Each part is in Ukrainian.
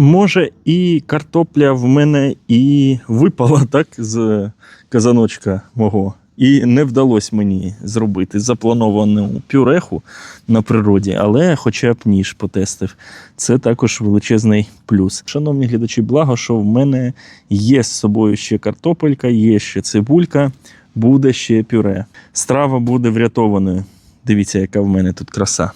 Може, і картопля в мене і випала так з казаночка мого. І не вдалося мені зробити заплановану пюреху на природі, але хоча б ніж потестив. Це також величезний плюс. Шановні глядачі, благо, що в мене є з собою ще картопелька, є ще цибулька, буде ще пюре. Страва буде врятованою. Дивіться, яка в мене тут краса.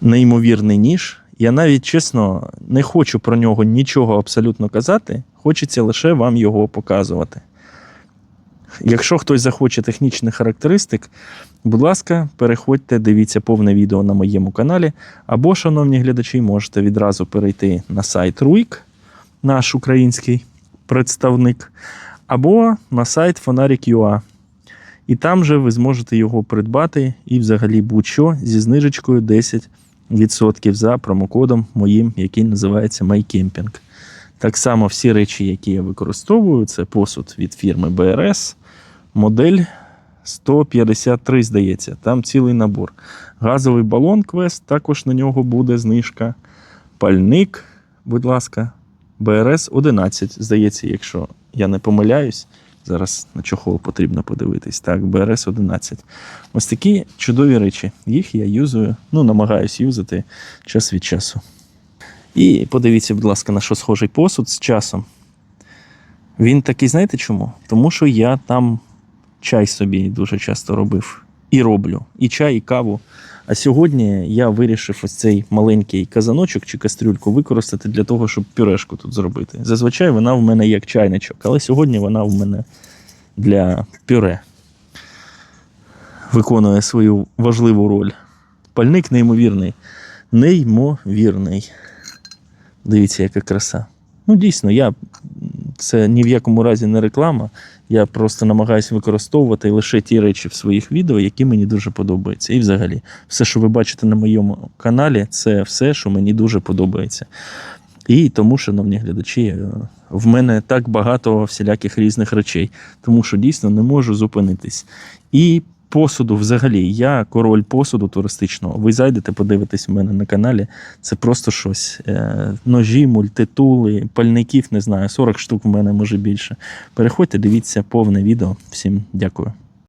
Неймовірний ніж. Я навіть чесно не хочу про нього нічого абсолютно казати. Хочеться лише вам його показувати. Якщо хтось захоче технічних характеристик, будь ласка, переходьте, дивіться повне відео на моєму каналі. Або, шановні глядачі, можете відразу перейти на сайт Руйк, наш український представник, або на сайт Фонарик.ua. І там же ви зможете його придбати і взагалі будь-що зі знижечкою 10% за промокодом моїм, який називається MyCamping. Так само всі речі, які я використовую, це посуд від фірми BRS, модель 153, здається, там цілий набор. Газовий балон Quest, також на нього буде знижка. Пальник, будь ласка, BRS 11, здається, якщо я не помиляюсь. Зараз на чохол потрібно подивитись. Так, BRS 11. Ось такі чудові речі. Їх я юзую, ну, намагаюсь юзати час від часу. І подивіться, будь ласка, на що схожий посуд з часом. Він такий, знаєте чому? Тому що я там чай собі дуже часто робив. І роблю. І чай, і каву. А сьогодні я вирішив ось цей маленький казаночок чи кастрюльку використати для того, щоб пюрешку тут зробити. Зазвичай вона в мене як чайничок, але сьогодні вона в мене для пюре. Виконує свою важливу роль. Пальник неймовірний. Неймовірний. Дивіться, яка краса. Ну, дійсно, я це ні в якому разі не реклама. Я просто намагаюся використовувати лише ті речі в своїх відео, які мені дуже подобаються. І взагалі, все, що ви бачите на моєму каналі, це все, що мені дуже подобається. І тому, шановні глядачі, е, в мене так багато всіляких різних речей, тому що дійсно не можу зупинитись. І посуду взагалі, я король посуду туристичного. Ви зайдете, подивитесь у мене на каналі. Це просто щось. Е, Ножі, мультитули, пальників, не знаю, 40 штук в мене може більше. Переходьте, дивіться повне відео. Всім дякую.